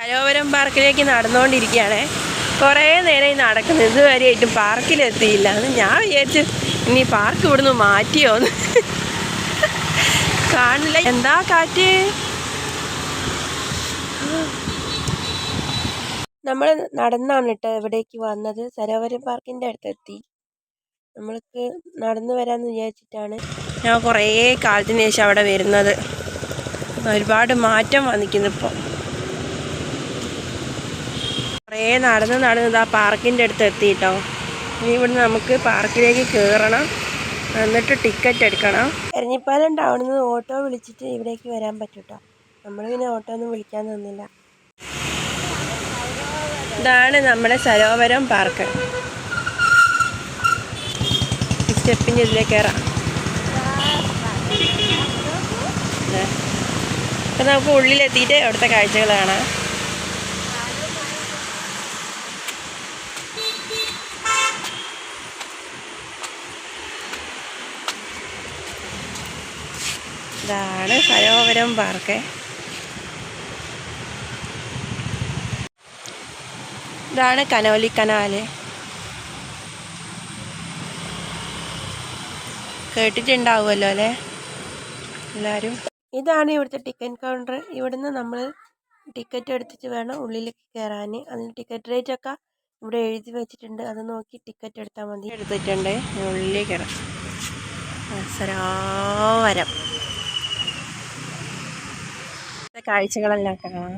കരോവരം പാർക്കിലേക്ക് നടന്നുകൊണ്ടിരിക്കുകയാണേ. കുറേ നേരം ഈ നടക്കുന്നത് ഇതുവരെയായിട്ടും പാർക്കിലെത്തിയില്ല എന്ന് ഞാൻ വിചാരിച്ചു. ഇനി പാർക്ക് ഇവിടുന്ന് മാറ്റിയോന്ന് കാണില്ല. എന്താ കാറ്റ്? നമ്മൾ നടന്നാണ് കേട്ടോ ഇവിടേക്ക് വന്നത്. സരോവരം പാർക്കിന്റെ അടുത്തെത്തി. നമ്മൾക്ക് നടന്നു വരാമെന്ന് വിചാരിച്ചിട്ടാണ് ഞാൻ കുറേ കാലത്തിന് ശേഷം അവിടെ വരുന്നത്. ഒരുപാട് മാറ്റം വന്നിരിക്കുന്നു ഇപ്പോൾ കുറേ നടന്ന് നടന്ന് ഇതാ പാർക്കിന്റെ അടുത്ത് എത്തിയിട്ടോ. ഇനി ഇവിടുന്ന് നമുക്ക് പാർക്കിലേക്ക് കയറണം എന്നിട്ട് ടിക്കറ്റ് എടുക്കണം. എരഞ്ഞിപ്പാലം ടൗണിൽ നിന്ന് ഓട്ടോ വിളിച്ചിട്ട് ഇവിടേക്ക് വരാൻ പറ്റൂട്ടോ. നമ്മൾ പിന്നെ ഓട്ടോ ഒന്നും വിളിക്കാൻ നിന്നില്ല. ഇതാണ് നമ്മുടെ സരോവരം പാർക്ക്. സ്റ്റെപ്പിന്റെ ഇതിലേക്ക് കയറാം. അപ്പം നമുക്ക് ഉള്ളിലെത്തിയിട്ട് അവിടുത്തെ കാഴ്ചകൾ കാണാം. ഇതാണ് സരോവരം പാർക്ക്. ഇതാണ് കനോലി കനാല് കേട്ടിട്ടുണ്ടാവുമല്ലോ അല്ലേ? എല്ലാവരും ഇതാണ് ഇവിടുത്തെ ടിക്കറ്റ് കൗണ്ടർ. ഇവിടുന്ന് നമ്മൾ ടിക്കറ്റ് എടുത്തിട്ട് വേണം ഉള്ളിലേക്ക് കയറാൻ അതിന് ടിക്കറ്റ് റേറ്റ് ഒക്കെ ഇവിടെ എഴുതി വെച്ചിട്ടുണ്ട്. അത് നോക്കി ടിക്കറ്റ് എടുത്താൽ മതി. എടുത്തിട്ടുണ്ട്. ഉള്ളിൽ കയറാം സരോവരം. ഇവിടുത്തെ കാഴ്ചകളെല്ലാം കാണാം.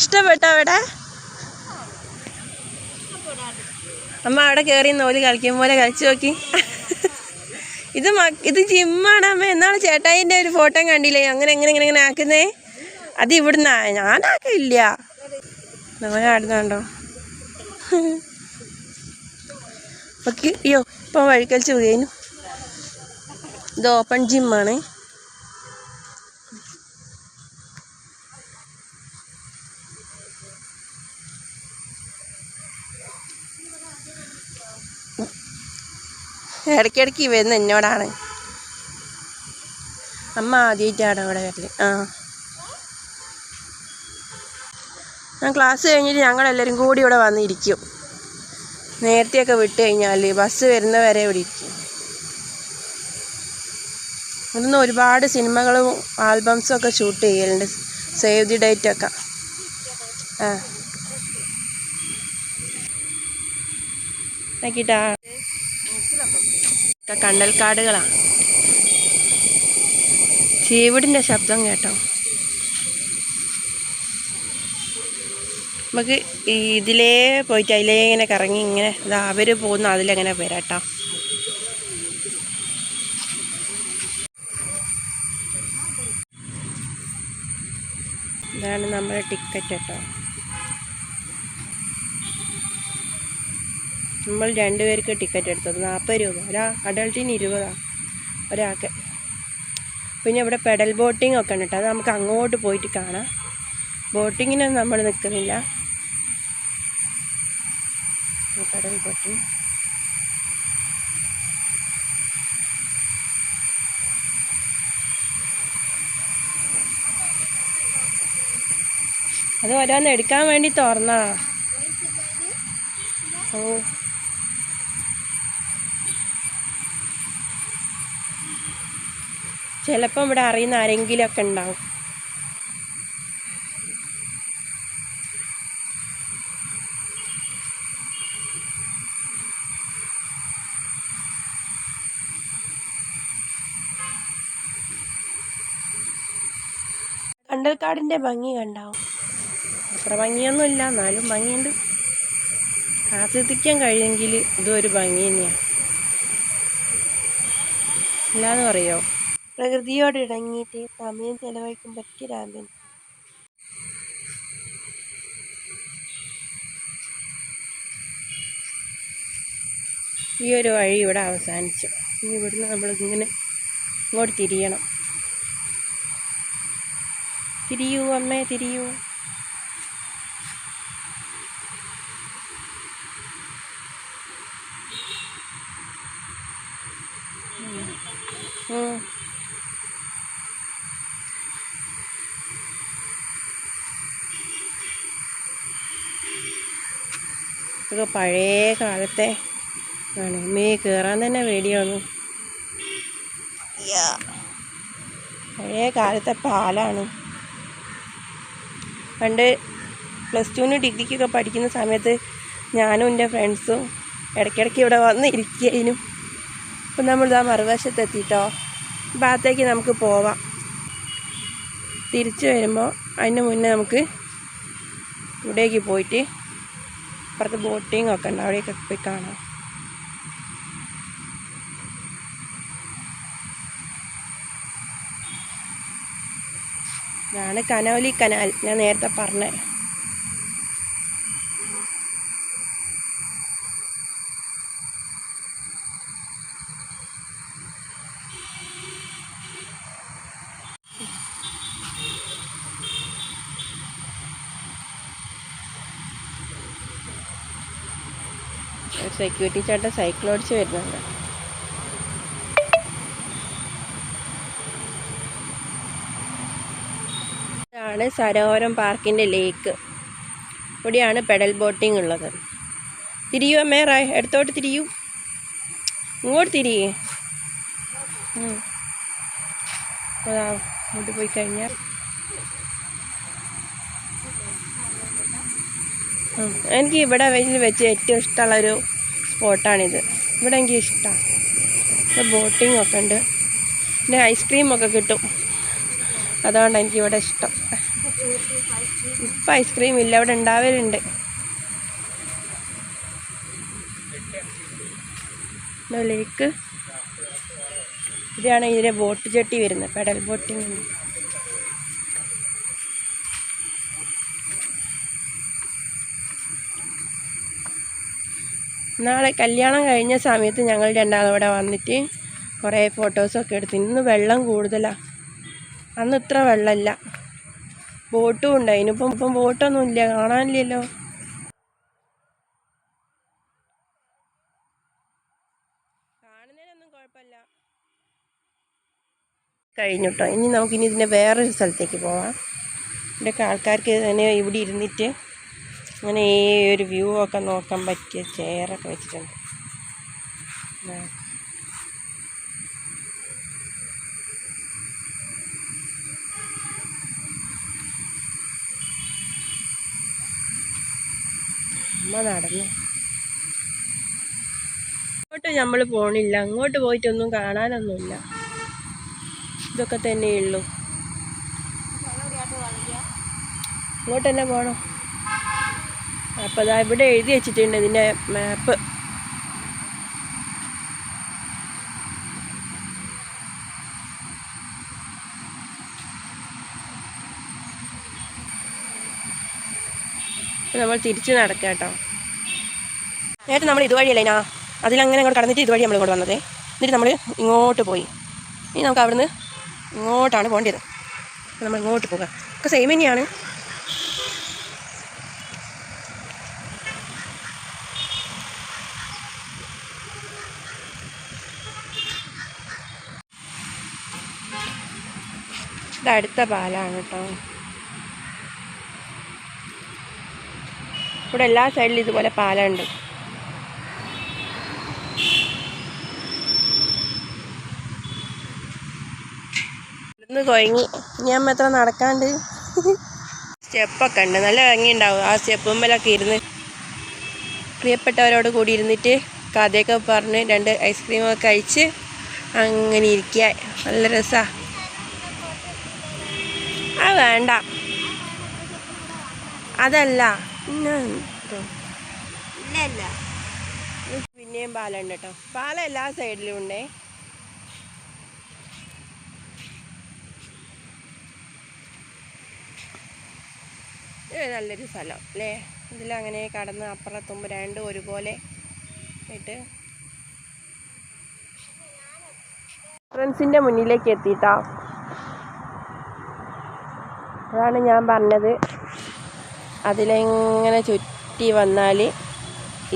ഇഷ്ടപ്പെട്ടോ അവിടെ? അമ്മ അവിടെ കയറി നോൽ കളിക്കും. പോലെ കളിച്ചു നോക്കി. ഇത് ഇത് ജിമ്മാണ് അമ്മ. എന്നാണ് ചേട്ടായിന്റെ ഒരു ഫോട്ടോ കണ്ടില്ലേ? അങ്ങനെ എങ്ങനെ ഇങ്ങനെ ഇങ്ങനെ ആക്കുന്നേ? അത് ഇവിടുന്ന്. ഞാനാക്കില്ല നമ്മളെ ആടുന്നുണ്ടോ ഓക്കെ അയ്യോ ഇപ്പം വഴിക്കലിച്ച് വീണു ഇത് ഓപ്പൺ ജിമ്മാണ് ഇടയ്ക്കിടയ്ക്ക് വരുന്ന എന്നോടാണ്. അമ്മ ആദ്യമായിട്ടാണ് അവിടെ വരൽ. ആ. ഞാൻ ക്ലാസ് കഴിഞ്ഞിട്ട് ഞങ്ങളെല്ലാവരും കൂടി ഇവിടെ വന്നിരിക്കും. നേരത്തെയൊക്കെ വിട്ട് കഴിഞ്ഞാൽ ബസ് വരുന്നവരെ ഇവിടെ ഇരിക്കും. ഇവിടുന്ന് ഒരുപാട് സിനിമകളും ആൽബംസും ഒക്കെ ഷൂട്ട് ചെയ്യലുണ്ട്. സേവ് ദി ഡേറ്റ് ഒക്കെ. ആ. നോക്കിട്ടാ കണ്ടൽക്കാടുകളാണ്. ചീവിടിന്റെ ശബ്ദം കേട്ടോ. നമുക്ക് ഇതിലേ പോയിട്ട് അതിലേ ഇങ്ങനെ കറങ്ങി ഇങ്ങനെ അവർ പോകുന്ന അതിലെങ്ങനെ വരാട്ടോ ഇതാണ് നമ്മുടെ ടിക്കറ്റ് കേട്ടോ. നമ്മൾ രണ്ടുപേർക്ക് ടിക്കറ്റ് എടുത്തത്. നാൽപ്പത് രൂപ. ഒരാ അഡൾട്ടിന് ഇരുപതാണ് ഒരാൾക്ക്. പിന്നെ ഇവിടെ പെഡൽ ബോട്ടിംഗ് ഒക്കെ ഉണ്ട് കേട്ടോ. അത് നമുക്ക് അങ്ങോട്ട് പോയിട്ട് കാണാം. ബോട്ടിങ്ങിനൊന്നും നമ്മൾ നിൽക്കുന്നില്ല. പെഡൽ ബോട്ടിങ് അത് ഓരോന്ന് എടുക്കാൻ വേണ്ടി തുറന്നാ ഓ. ചിലപ്പം ഇവിടെ അറിയുന്ന ആരെങ്കിലും ഒക്കെ ഉണ്ടാവും. കണ്ടൽക്കാടിന്റെ ഭംഗി കണ്ടാവും അത്ര ഭംഗിയൊന്നും ഇല്ല എന്നാലും ഭംഗിയുണ്ട്. ആസ്വദിക്കാൻ കഴിയുമെങ്കിൽ ഇതും ഒരു ഭംഗി തന്നെയാണ് അല്ലാന്ന് പറയോ? പ്രകൃതിയോട് ഇണങ്ങിയിട്ട് സമയം ചെലവഴിക്കാൻ പറ്റിയ രാമൻ ഈ ഒരു വഴി ഇവിടെ അവസാനിച്ചു. ഇനി ഇവിടുന്ന് നമ്മൾ ഇങ്ങനെ ഇങ്ങോട്ട് തിരിയണം. തിരിയൂ അമ്മേ തിരിയൂ. ഉം. ഇതൊക്കെ പഴയ കാലത്തെ ആണ്. മേ കയറാൻ തന്നെ പേടിയാണ്. പഴയ കാലത്തെ പാലാണ്. പണ്ട് പ്ലസ് ടുവിന് ഡിഗ്രിക്കൊക്കെ പഠിക്കുന്ന സമയത്ത് ഞാനും എന്റെ ഫ്രണ്ട്സും ഇടയ്ക്കിടയ്ക്ക് ഇവിടെ വന്ന് ഇരിക്കുകയും അപ്പം നമ്മളിതാ മറുവശത്ത് എത്തിയിട്ടോ ഈ ഭാഗത്തേക്ക് നമുക്ക് പോവാം. തിരിച്ചു വരുമ്പോൾ അതിന് മുന്നേ നമുക്ക് ഇവിടേക്ക് പോയിട്ട് അപ്പുറത്ത് ബോട്ടിംഗ് ഒക്കെ ഉണ്ട്. അവിടെയൊക്കെ പോയി കാണാം. ഇതാണ് കനോലി കനാൽ. ഞാൻ നേരത്തെ പറഞ്ഞേ. സെക്യൂരിറ്റി ചേട്ടൻ സൈക്കിൾ ഓടിച്ച് വരുന്നുണ്ട്. ഇതാണ് സരോവരം പാർക്കിന്റെ ലേക്ക് ഇവിടെയാണ് പെഡൽ ബോട്ടിംഗ് ഉള്ളത്. തിരിയൂ അമ്മേ എടുത്തോട്ട് തിരിയൂ. ഇങ്ങോട്ട് തിരിയേ. അതാ അങ്ങോട്ട് പോയി കഴിഞ്ഞാൽ. എനിക്ക് ഇവിടെ വെച്ച് ഏറ്റവും ഇഷ്ടമുള്ളൊരു സ്പോട്ടാണിത് ഇവിടെ എനിക്ക് ഇഷ്ടമാണ് ഇവിടെ ബോട്ടിംഗ് ഒക്കെ ഉണ്ട്. പിന്നെ ഐസ്ക്രീമൊക്കെ കിട്ടും. അതുകൊണ്ടാണ് എനിക്ക് ഇവിടെ ഇഷ്ടം. ഇപ്പം ഐസ്ക്രീം ഇല്ല ഇവിടെ ഉണ്ടാവലുണ്ട്. ലേക്ക് ഇതാണ് ഇതിന്റെ ബോട്ട് ചട്ടി വരുന്നത് പെഡൽ ബോട്ടിങ് നാളെ കല്യാണം കഴിഞ്ഞ സമയത്ത് ഞങ്ങൾ രണ്ടാളും ഇവിടെ വന്നിട്ട് കുറേ ഫോട്ടോസൊക്കെ എടുത്തു. ഇന്ന് വെള്ളം കൂടുതലാണ് അന്ന് ഇത്ര വെള്ളമില്ല. ബോട്ടും ഉണ്ട്. അതിനിപ്പം ഇപ്പം ബോട്ടൊന്നും ഇല്ല. കാണാനില്ലല്ലോ. കാണുന്നതിനൊന്നും കുഴപ്പമില്ല. കഴിഞ്ഞു കേട്ടോ ഇനി നമുക്കിനി ഇതിന്റെ വേറൊരു സ്ഥലത്തേക്ക് പോവാം. ഇവിടെയൊക്കെ ആൾക്കാർക്ക് തന്നെ ഇവിടെ ഇരുന്നിട്ട് അങ്ങനെ ഈ ഒരു വ്യൂ ഒക്കെ നോക്കാൻ പറ്റിയ ചെയറൊക്കെ വെച്ചിട്ടുണ്ട്. അമ്മ നടന്നു. അങ്ങോട്ട് നമ്മൾ പോണില്ല. അങ്ങോട്ട് പോയിട്ടൊന്നും കാണാനൊന്നുമില്ല. ഇതൊക്കെ തന്നെയുള്ളൂ ഇങ്ങോട്ട് തന്നെ പോകണം അപ്പോൾ അതാ ഇവിടെ എഴുതി വെച്ചിട്ടുണ്ട് ഇതിന്റെ മാപ്പ്. നമ്മൾ തിരിച്ച് നടക്കാം കേട്ടോ. നേരത്തെ നമ്മൾ ഇതുവഴിയല്ലേ ഞാൻ അതിലങ്ങനെ അങ്ങോട്ട് കടന്നിട്ട് ഇതുവഴി നമ്മൾ ഇങ്ങോട്ട് വന്നത്. എന്നിട്ട് നമ്മൾ ഇങ്ങോട്ട് പോയി. ഇനി നമുക്ക് അവിടുന്ന് ഇങ്ങോട്ടാണ് പോകേണ്ടത് നമ്മൾ ഇങ്ങോട്ട് പോകാം. ഒക്കെ സെയിം തന്നെയാണ്. ഇത് അടുത്ത പാലാണ് കേട്ടോ. ഇവിടെ എല്ലാ സൈഡിലും ഇതുപോലെ പാലമുണ്ട് ഇന്ന് കൊയങ്ങി ഞാൻ എത്ര നടക്കാണ്ട്? സ്റ്റെപ്പൊക്കെ ഉണ്ട്. നല്ല ഭംഗിയുണ്ടാവും. ആ സ്റ്റെപ്പുമ്മലൊക്കെ ഇരുന്ന് പ്രിയപ്പെട്ടവരോട് കൂടി ഇരുന്നിട്ട് കഥയൊക്കെ പറഞ്ഞ് രണ്ട് ഐസ്ക്രീമൊക്കെ കഴിച്ച് അങ്ങനെ ഇരിക്കുക. നല്ല രസമാണ് ആ വേണ്ട. അതല്ല. പിന്നെയും പാലുണ്ട് കേട്ടോ. പാല എല്ലാ സൈഡിലും ഉണ്ടേ. നല്ലൊരു സ്ഥലം അല്ലേ? ഇതിലങ്ങനെ കടന്ന് അപ്പുറത്തുമ്പ് രണ്ടും ഒരുപോലെ ആയിട്ട്. ഫ്രണ്ട്സിന്റെ മുന്നിലേക്ക് എത്തിയിട്ടാ. അതാണ് ഞാൻ പറഞ്ഞത്. അതിലെങ്ങനെ ചുറ്റി വന്നാൽ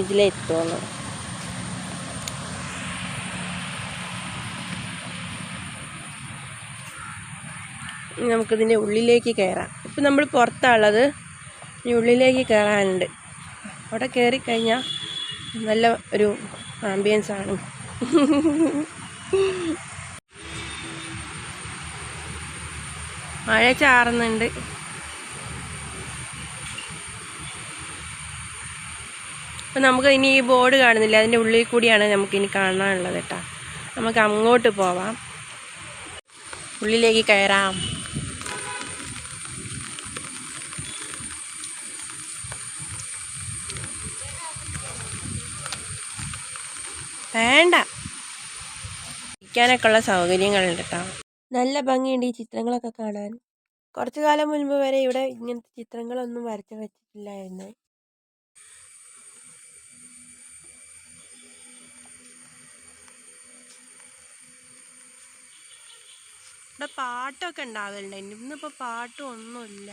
ഇതിലെത്തുമെന്ന് ഇനി നമുക്കിതിന്റെ ഉള്ളിലേക്ക് കയറാം ഇപ്പം നമ്മൾ പുറത്താണുള്ളത്. ഇനി ഉള്ളിലേക്ക് കയറാനുണ്ട് അവിടെ കയറി കഴിഞ്ഞാൽ നല്ല ഒരു ആംബിയൻസ് മഴ ചാറുന്നുണ്ട്. അപ്പം നമുക്ക് ഇനി ഈ ബോർഡ് കാണുന്നില്ല. അതിന്റെ ഉള്ളിൽ കൂടിയാണ് നമുക്കിനി കാണാനുള്ളത് കേട്ടോ. നമുക്ക് അങ്ങോട്ട് പോവാം. ഉള്ളിലേക്ക് കയറാം. വേണ്ട. ഇരിക്കാനൊക്കെ ഉള്ള സൗകര്യങ്ങളുണ്ട് കേട്ടോ. നല്ല ഭംഗിയുണ്ട് ഈ ചിത്രങ്ങളൊക്കെ കാണാൻ. കുറച്ചു കാലം മുൻപ് വരെ ഇവിടെ ഇങ്ങനത്തെ ചിത്രങ്ങളൊന്നും വരച്ചു വെച്ചിട്ടില്ലായിരുന്നു. ഇവിടെ പാട്ടൊക്കെ ഉണ്ടാവലുണ്ട്. ഇന്നിപ്പോൾ പാട്ടും ഒന്നുമില്ല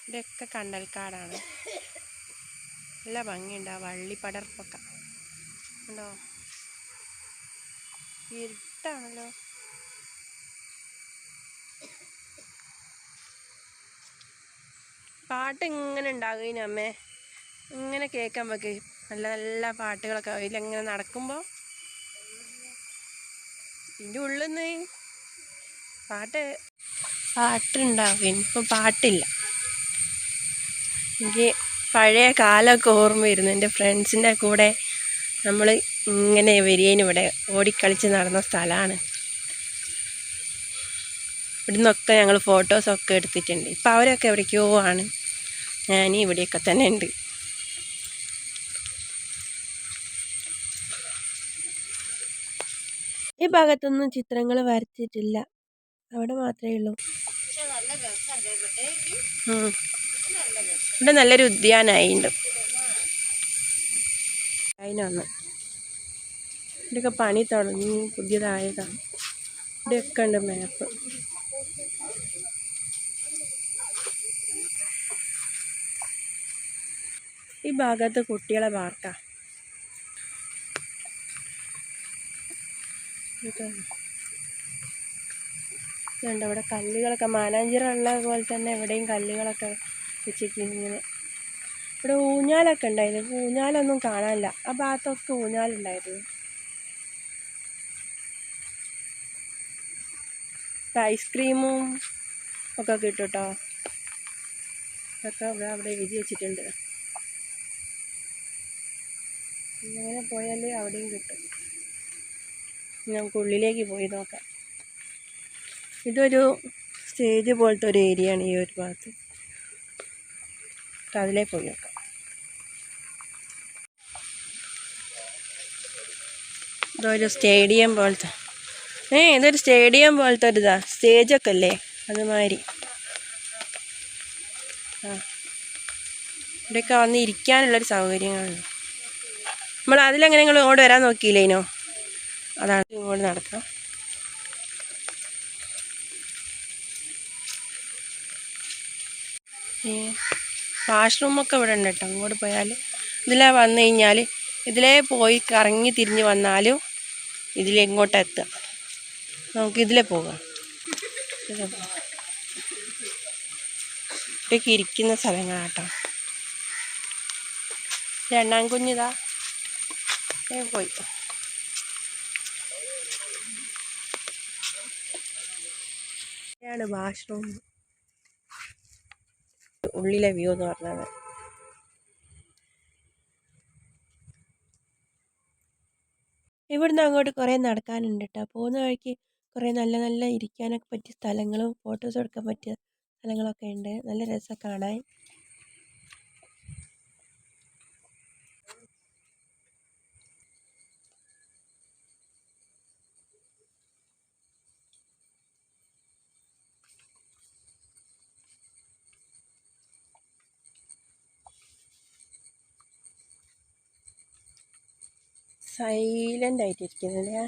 ഇവിടെയൊക്കെ കണ്ടൽക്കാടാണ്. നല്ല ഭംഗിയുണ്ട് ആ വള്ളിപ്പടർപ്പൊക്കെ ഉണ്ടോ ഇരുട്ടാണല്ലോ. പാട്ട് ഇങ്ങനെ ഉണ്ടാകും അമ്മേ. ഇങ്ങനെ കേൾക്കാൻ പറ്റി. നല്ല നല്ല പാട്ടുകളൊക്കെ അതിലങ്ങനെ നടക്കുമ്പോൾ ഇതിന്റെ ഉള്ളിൽ നിന്ന് പാട്ട് പാട്ടുണ്ടാവും ഇനിയിപ്പം പാട്ടില്ല. എനിക്ക് പഴയ കാലമൊക്കെ ഓർമ്മ വരുന്നു. എന്റെ ഫ്രണ്ട്സിന്റെ കൂടെ നമ്മൾ ഇങ്ങനെ വരികയും ഇവിടെ ഓടിക്കളിച്ച് നടന്ന സ്ഥലമാണ് ഇവിടുന്നൊക്കെ ഞങ്ങൾ ഫോട്ടോസൊക്കെ എടുത്തിട്ടുണ്ട്. ഇപ്പം അവരൊക്കെ എവിടേക്കോ ആണ്. ഞാൻ ഇവിടെയൊക്കെ തന്നെ ഉണ്ട് ഈ ഭാഗത്തൊന്നും ചിത്രങ്ങൾ വരച്ചിട്ടില്ല. അവിടെ മാത്രമേ ഉള്ളൂ. ഇവിടെ. നല്ലൊരു ഉദ്യാനമായിട്ടുണ്ട് അതിനൊന്ന് ഇവിടെയൊക്കെ പണി തുടങ്ങി പുതിയതായതാണ്. ഇവിടെയൊക്കെ ഉണ്ട് മാപ്പ്. ഈ ഭാഗത്ത് കുട്ടികളെ പാർക്കാ ഇതുണ്ട്. ഇവിടെ കല്ലുകളൊക്കെ മാനാഞ്ചിറ ഉള്ള പോലെ തന്നെ എവിടെയും കല്ലുകളൊക്കെ വെച്ചിട്ട് ഇവിടെ ഊഞ്ഞാലൊക്കെ ഉണ്ടായിരുന്നു. ഊഞ്ഞാലൊന്നും കാണാനില്ല. ആ ഭാഗത്തൊക്കെ ഊഞ്ഞാലുണ്ടായിരുന്നു. ഐസ്ക്രീമും ഒക്കെ കിട്ടും കേട്ടോ ഇതൊക്കെ ഇവിടെ അവിടെ എഴുതി വെച്ചിട്ടുണ്ട്. ഇങ്ങനെ പോയാൽ അവിടെയും കിട്ടും. നമുക്ക് ഉള്ളിലേക്ക് പോയി നോക്കാം. ഇതൊരു സ്റ്റേജ് പോലത്തെ ഒരു ഏരിയ ആണ് ഈ ഒരു ഭാഗത്ത്. അതിലേ പോയി നോക്കാം. ഇതൊരു സ്റ്റേഡിയം പോലത്തെ. ഏ ഇതൊരു സ്റ്റേഡിയം പോലത്തെ ഒരു ഇതാ. സ്റ്റേജൊക്കെ അല്ലേ അതുമാതിരി. ആ. ഇവിടെയൊക്കെ വന്ന് ഇരിക്കാനുള്ളൊരു സൗകര്യങ്ങളാണ് നമ്മൾ അതിലെങ്ങനെ നിങ്ങൾ ഇങ്ങോട്ട് വരാൻ നോക്കിയില്ലേനോ അതാണ് ഇങ്ങോട്ട് നടക്കാം. വാഷ്റൂമൊക്കെ ഇവിടെ ഉണ്ട് കേട്ടോ. അങ്ങോട്ട് പോയാൽ ഇതിലേ വന്നു കഴിഞ്ഞാൽ ഇതിലേ പോയി കറങ്ങി തിരിഞ്ഞ് വന്നാലും ഇതിലെങ്ങോട്ട് എത്തുക നമുക്ക് ഇതിലേ പോകാം. ഇതൊക്കെ ഇരിക്കുന്ന സ്ഥലങ്ങളാട്ടോ. രണ്ടാം കുഞ്ഞിതാ പോയി. ാണ് വാഷ്റൂം. ഉള്ളിലെ വ്യൂ എന്ന് പറഞ്ഞത് ഇവിടുന്ന് അങ്ങോട്ട് കുറേ നടക്കാനുണ്ട് കേട്ടോ പോകുന്ന വഴിക്ക് കുറേ നല്ല നല്ല ഇരിക്കാനൊക്കെ പറ്റിയ സ്ഥലങ്ങളും ഫോട്ടോസ് എടുക്കാൻ പറ്റിയ സ്ഥലങ്ങളൊക്കെ ഉണ്ട് നല്ല രസമാണ് കാണാൻ. സൈലന്റ് ആയിട്ടിരിക്കുന്നില്ലേ?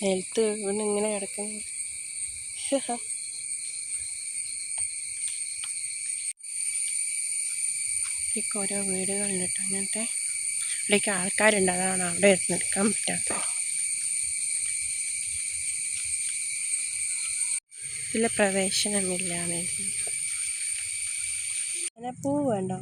ഹെൽത്ത് ഇവിടെ ഇങ്ങനെ കിടക്കുന്നു. ഇതൊക്കെ ഓരോ വീടുകളിലിട്ടോ അങ്ങനത്തെ. ഇവിടേക്ക് ആൾക്കാരുണ്ട്. അതാണ് അവിടെ എടുത്ത് നിൽക്കാൻ പറ്റാത്തത്. ഇതിൽ പ്രവേശനമില്ല അങ്ങനെ പൂ വേണ്ടോ?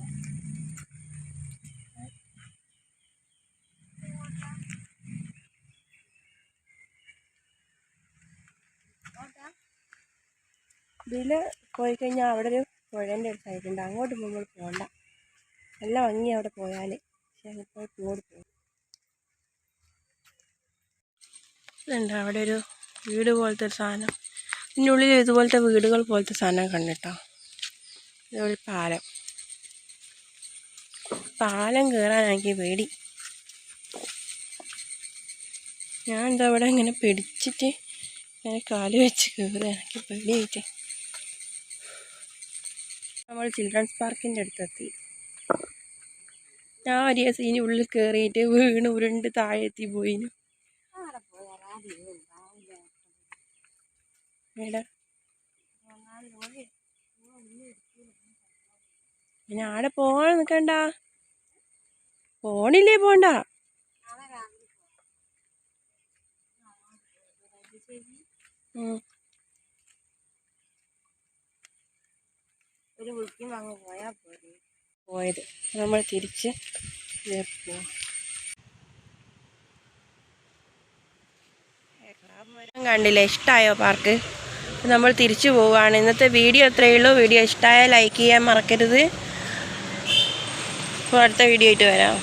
ഇതിൽ പോയി കഴിഞ്ഞാൽ അവിടെ ഒരു പുഴേന്റെ ഒരു സൈഡുണ്ട് അങ്ങോട്ട് നമ്മൾ പോകണ്ട നല്ല ഭംഗി അവിടെ പോയാൽ പക്ഷെ അതിപ്പോൾ ഇങ്ങോട്ട് പോകും. ഇതുണ്ട് അവിടെ ഒരു വീട് പോലത്തെ ഒരു സാധനം. ഇതിന്റെ ഉള്ളിൽ ഇതുപോലത്തെ വീടുകൾ പോലത്തെ സാധനം കണ്ടിട്ടോ? ഇതൊരു പാലം. പാലം കയറാൻ എനിക്ക് പേടി. ഞാൻ എന്താ ഇവിടെ ഇങ്ങനെ പിടിച്ചിട്ട് ഇങ്ങനെ കാൽ വെച്ച് കയറാനാക്കി എനിക്ക് പേടിയായിട്ട്. നമ്മൾ ചിൽഡ്രൻസ് പാർക്കിന്റെ അടുത്തെത്തി. ഞാൻ ഒരു ദിവസം ഉള്ളിൽ കയറിയിട്ട് വീണ് ഉരുണ്ട് താഴെത്തി പോയിന്. പിന്നെ ആടെ പോകാൻ നിൽക്കണ്ട പോണില്ലേ പോണ്ട? പോയത്. നമ്മൾ തിരിച്ച് പോവാം. കണ്ടില്ലേ? ഇഷ്ടായോ പാർക്ക് നമ്മൾ തിരിച്ചു പോവുകയാണ്. ഇന്നത്തെ വീഡിയോ അത്രയേ ഉള്ളൂ. വീഡിയോ ഇഷ്ടമായ ലൈക്ക് ചെയ്യാൻ മറക്കരുത്. അപ്പോൾ അടുത്ത വീഡിയോ ആയിട്ട് വരാം.